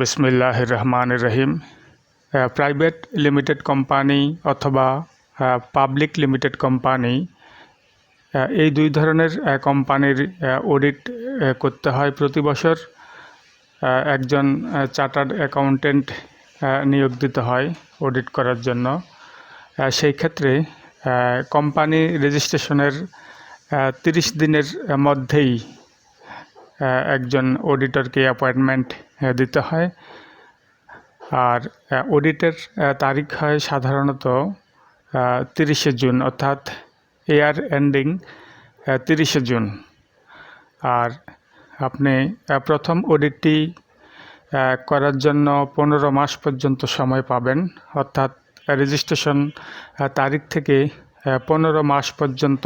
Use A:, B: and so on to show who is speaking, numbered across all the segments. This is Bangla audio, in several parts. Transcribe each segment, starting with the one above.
A: বিসমিল্লাহ রহমান রহিম প্রাইভেট লিমিটেড কোম্পানি অথবা পাবলিক লিমিটেড কোম্পানি এই দুই ধরনের কোম্পানির অডিট করতে হয় প্রতি বছর। একজন চার্টার্ড অ্যাকাউন্টেন্ট নিয়োগ দিতে হয় অডিট করার জন্য। সেই ক্ষেত্রে কোম্পানি রেজিস্ট্রেশনের তিরিশ দিনের মধ্যেই একজন অডিটরকে অ্যাপয়েন্টমেন্ট দিতে হয়। আর অডিটের তারিখ হয় সাধারণত তিরিশে জুন, অর্থাৎ এয়ার এন্ডিং তিরিশে জুন। আর আপনি প্রথম অডিটটি করার জন্য পনেরো মাস পর্যন্ত সময় পাবেন। অর্থাৎ রেজিস্ট্রেশন তারিখ থেকে পনেরো মাস পর্যন্ত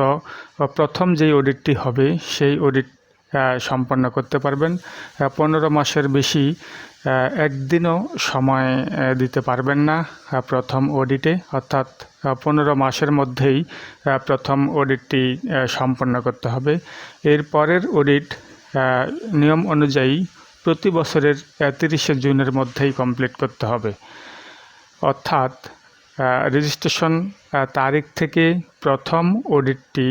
A: প্রথম যেই অডিটটি হবে, সেই অডিট সম্পন্ন করতে পারবেন। পনেরো মাসের বেশি একদিনও সময় দিতে পারবেন না প্রথম অডিটে অর্থাৎ পনেরো মাসের মধ্যেই প্রথম অডিটটি সম্পন্ন করতে হবে। এর পরের অডিট নিয়ম অনুযায়ী প্রতি বছরের তিরিশে জুনের মধ্যেই কমপ্লিট করতে হবে। অর্থাৎ রেজিস্ট্রেশন তারিখ থেকে প্রথম অডিটটি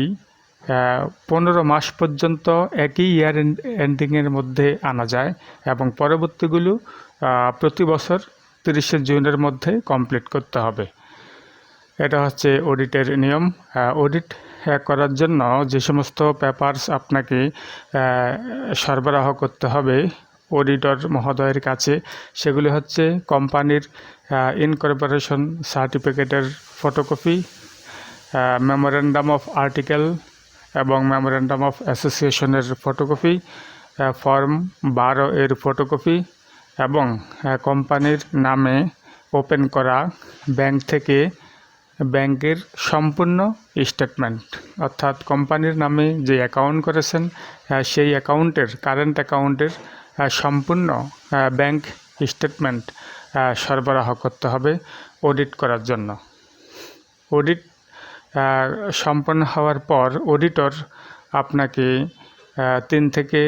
A: পনেরো মাস পর্যন্ত একই ইয়ার এন্ডিংয়ের মধ্যে আনা যায় এবং পরবর্তীগুলো প্রতি বছর তিরিশে জুনের মধ্যে কমপ্লিট করতে হবে। এটা হচ্ছে অডিটের নিয়ম। অডিট করার জন্য যে সমস্ত পেপারস আপনাকে সরবরাহ করতে হবে অডিটর মহোদয়ের কাছে, সেগুলি হচ্ছে কোম্পানির ইনকর্পোরেশন সার্টিফিকেটের ফটোকপি মেমোরেন্ডাম অফ আর্টিকেল এবং মেমোরেন্ডাম অফ অ্যাসোসিয়েশনের ফটোকপি ফর্ম বারো এর ফটোকপি এবং কোম্পানির নামে ওপেন করা ব্যাংক থেকে ব্যাংকের সম্পূর্ণ স্টেটমেন্ট অর্থাৎ কোম্পানির নামে যে অ্যাকাউন্ট করেছেন সেই অ্যাকাউন্টের কারেন্ট অ্যাকাউন্টের সম্পূর্ণ ব্যাংক স্টেটমেন্ট সরবরাহ করতে হবে অডিট করার জন্য। অডিট সম্পন্ন হওয়ার পর অডিটর আপনাকে তিন থেকে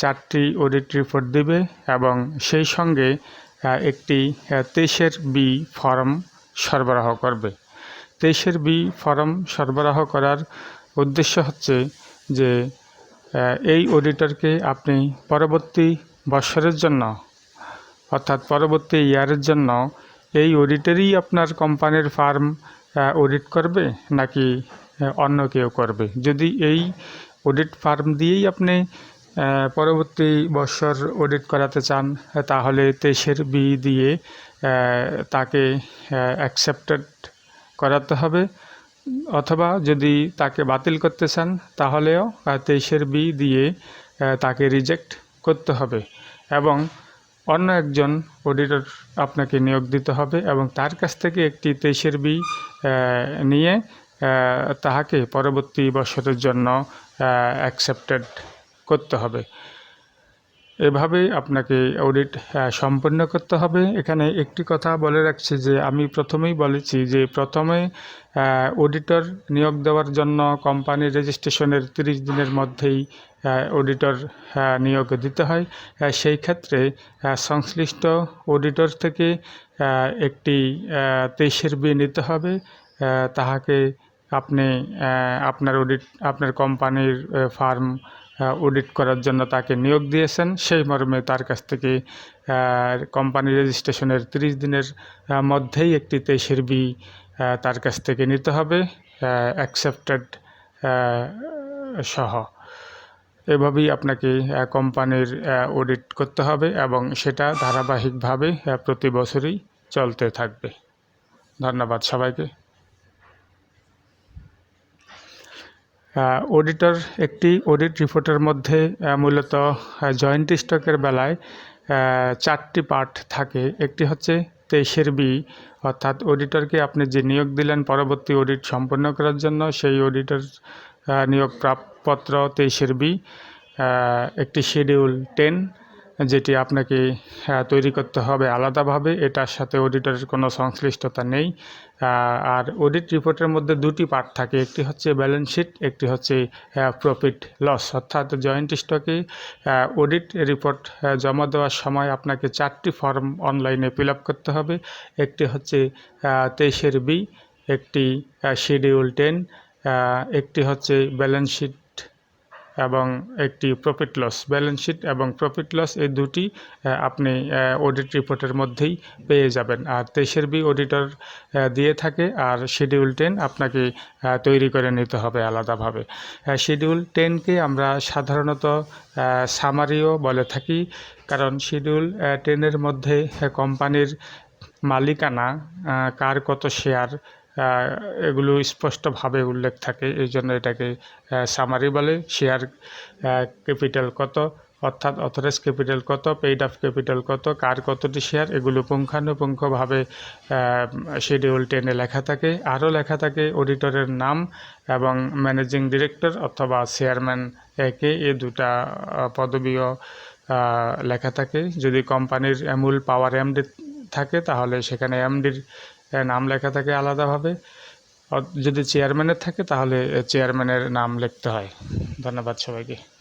A: চারটি অডিট রিপোর্ট দেবে এবং সেই সঙ্গে একটি তেইশের বি ফর্ম সরবরাহ করবে। তেইশের বি ফর্ম সরবরাহ করার উদ্দেশ্য হচ্ছে যে এই অডিটরকে আপনি পরবর্তী বৎসরের জন্য, অর্থাৎ পরবর্তী ইয়ারের জন্য, এই অডিটেরই আপনার কোম্পানির ফার্ম অডিট করবে নাকি অন্য কেউ করবে? যদি এই অডিট ফার্ম দিয়েই আপনি পরবর্তী বছর অডিট করাতে চান, তাহলে তেইশের বি দিয়ে তাকে অ্যাকসেপ্টেড করাতে হবে। অথবা যদি তাকে বাতিল করতে চান, তাহলেও তেইশের বি দিয়ে তাকে রিজেক্ট করতে হবে। এবং অন্য একজন অডিটর আপনাকে নিয়োগ দিতে হবে এবং তার কাছ থেকে একটি তেইশের বি নিয়ে তাহাকে পরবর্তী বছরের জন্য অ্যাকসেপ্টেড করতে হবে। এভাবেই আপনাকে অডিট সম্পন্ন করতে হবে। এখানে একটি কথা বলে রাখছি যে, আমি প্রথমেই বলেছি যে, প্রথমে অডিটর নিয়োগ দেওয়ার জন্য কোম্পানি রেজিস্ট্রেশনের তিরিশ দিনের মধ্যেই অডিটর নিয়োগ দিতে হয়। সেই ক্ষেত্রে সংশ্লিষ্ট অডিটর থেকে একটি তেইশের বি নিতে হবে। তাহাকে আপনি আপনার অডিট আপনার কোম্পানির ফার্ম অডিট করার জন্য তাকে নিয়োগ দিয়েছেন। সেই মর্মে তার কাছ থেকে কোম্পানি রেজিস্ট্রেশনের তিরিশ দিনের মধ্যেই একটি তেইশের বি তার কাছ থেকে নিতে হবে অ্যাকসেপ্টেড সহ। এভাবেই আপনাকে কোম্পানির অডিট করতে হবে এবং সেটা ধারাবাহিকভাবে প্রতি বছরই চলতে থাকবে। ধন্যবাদ সবাইকে। অডিটর একটি অডিট রিপোর্টের মধ্যে মূলত জয়েন্ট স্টকের বেলায় চারটি পার্ট থাকে। একটি হচ্ছে তেইশের বি অর্থাৎ অডিটরকে আপনি যে নিয়োগ দিলেন পরবর্তী অডিট সম্পন্ন করার জন্য, সেই অডিটর নিয়োগ প্রাপপত্র তেইশের বি একটি শিডিউল টেন যেটি আপনাকে তৈরি করতে হবে আলাদাভাবে। এটার সাথে অডিটরের কোনো সংশ্লিষ্টতা নেই। আর অডিট রিপোর্টের মধ্যে দুটি পার্ট থাকে। একটি হচ্ছে ব্যালেন্স শিট একটি হচ্ছে প্রফিট লস অর্থাৎ জয়েন্ট স্টকে অডিট রিপোর্ট জমা দেওয়ার সময় আপনাকে চারটি ফর্ম অনলাইনে ফিল করতে হবে। একটি হচ্ছে তেইশের বি, একটি শিডিউল টেন একটি হচ্ছে ব্যালেন্স শিট এবং একটি প্রফিট লস ব্যালেন্স শিট এবং প্রফিট লস এই দুটি আপনি অডিট রিপোর্টের মধ্যেই পেয়ে যাবেন। আর তেইশের বি অডিটর দিয়ে থাকে আর শিডিউল টেন আপনাকে তৈরি করে নিতে হবে আলাদাভাবে। শিডিউল টেনকে আমরা সাধারণত সামারিও বলে থাকি। কারণ শিডিউল টেনের মধ্যে কোম্পানির মালিকানা কার কত শেয়ার এগুলো স্পষ্টভাবে উল্লেখ থাকে, এই জন্য এটাকে সামারি বলে। শেয়ার ক্যাপিটাল কত? অর্থাৎ অথরাইজ ক্যাপিটাল কত? পেইড অফ ক্যাপিটাল কত? কার কতটি শেয়ার এগুলো পুঙ্খানুপুঙ্খভাবে শিডিউল টেনে লেখা থাকে। আরও লেখা থাকে অডিটরের নাম এবং ম্যানেজিং ডিরেক্টর অথবা চেয়ারম্যান একে, এ দুটা পদবীয় লেখা থাকে। যদি কোম্পানির মূল পাওয়ার এমডি থাকে, তাহলে সেখানে এমডির নাম লেখা থাকে আলাদাভাবে। যদি চেয়ারম্যানের থাকে তাহলে চেয়ারম্যানের নাম লিখতে হয়। ধন্যবাদ সবাইকে।